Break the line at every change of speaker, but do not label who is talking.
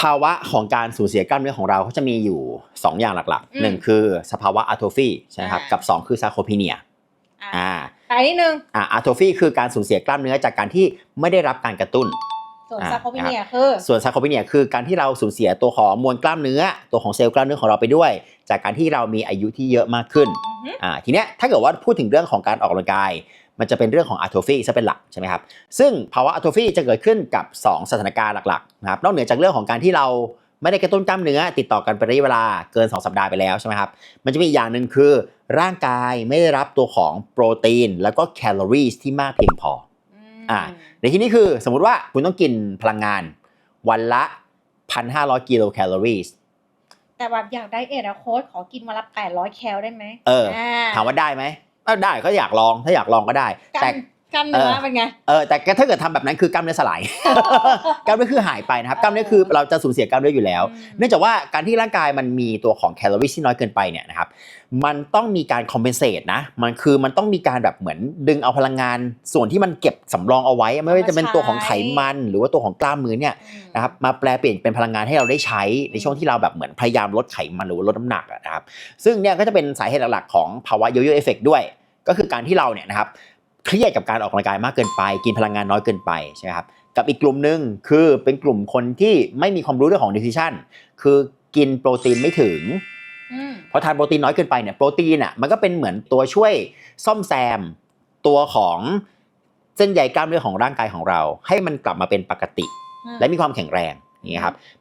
ภาวะของการสูญเสียกล้ามเนื้อของเราก็จะมีอยู่ 2 อย่างหลัก
อื
ๆ
ม
หนึ่งคือสภาวะอะโทฟีใช่ไหมครับ
อ่ากั
กับ 2 คือซาโคพีเนีย
อะ
อ่า
ไปนิดนึง
อ่าอะโทฟีคือการสูญเสียกล้ามเนื้อจากการที่ไม่ได้รับการกระตุ้น
ส่วน
อะ
ซาโคพีเนียคือ
ส่วนซาโคพีเนียคือการที่เราสูญเสียตัวของมวลกล้ามเนื้อ ตัวของเซลล์กล้ามเนื้อของเราไปด้วย จากการที่เรามีอายุที่เยอะมากขึ้น
อือฮึ
อ่าทีเนี้ยถ้าเกิดว่าพูดถึงเรื่องของการออกกำลังกาย มันจะเป็นเรื่องของอะโทฟีซะเป็นหลักใช่ไหมครับซึ่งภาวะอะโทฟีจะเกิดขึ้นกับ 2 สถานการณ์หลักๆนะครับนอกเหนือจากเรื่องของการที่เราไม่ได้กระตุ้นกล้ามเนื้อ ติดต่อกันเป็นระยะเวลาเกิน 2 สัปดาห์ไปแล้วใช่ไหมครับ มันจะมีอีกอย่างหนึ่งคือร่างกายไม่ได้รับตัวของโปรตีน แล้วก็แคลอรี่ที่มากเพียงพอ
ม
อะในที่นี้คือสมมุติว่าคุณต้องกินพลังงานวันละ 1,500 กิโลแคลอรี่
แต่แบบอยากได้เอทอะโค้ดขอกินวันละ800แคลได้ไหม
เออ ถามว่าได้ไหมเออได้ก็อยากลองถ้าอยากลองก็ได้
กล้า
แต่
ม กล้ามเนื้อ
เออ
เป็นไง
เออแต่ถ้าเกิดทำแบบนั้นคือกล้ามเนื้อสลาย กล้ามเนื้อคือหายไปนะครับ กล้ามเนื้อคือเราจะสูญเสียกล้ามเนื้ออยู่แล้ว
อืม
เนื่องจากว่าการที่ร่างกายมันมีตัวของแคลอรี่ที่น้อยเกินไปเนี่ยนะครับ มันต้องมีการคอมเพนเซตนะ มันคือมันต้องมีการแบบเหมือนดึงเอาพลังงานส่วนที่มันเก็บสำรองเอาไว้ ไม่ว่าจะเป็นตัวของไขมันหรือว่าตัวของกล้ามเนื้อเนี่ย
อืม
นะครับ มาแปลเปลี่ยนเป็นพลังงานให้เราได้ใช้ในช่วงที่เราแบบเหมือนพยายามลดไขมันหรือว่าลดน้ำหนักอะนะครับ ซึ่งเนี่ยก็จะเป็นสาเหตุหลักๆของภาวะโยโย่เอฟเฟกด้วย ก็คือการที่เราเนี่ยนะครับ เครียดกับการออกกำลังกายมากเกินไป กินพลังงานน้อยเกินไปใช่ไหมครับกับอีกกลุ่มหนึ่งคือเป็นกลุ่มคนที่ไม่มีความรู้เรื่องของ nutrition คือกินโปรตีนไม่ถึง
อืม
เพราะทานโปรตีนน้อยเกินไปเนี่ยโปรตีนอะมันก็เป็นเหมือนตัวช่วยซ่อมแซมตัวของเส้นใยกล้ามเนื้อของร่างกายของเรา ให้มันกลับมาเป็นปกติ และมีความแข็งแรงอย่างเงี้ยครับ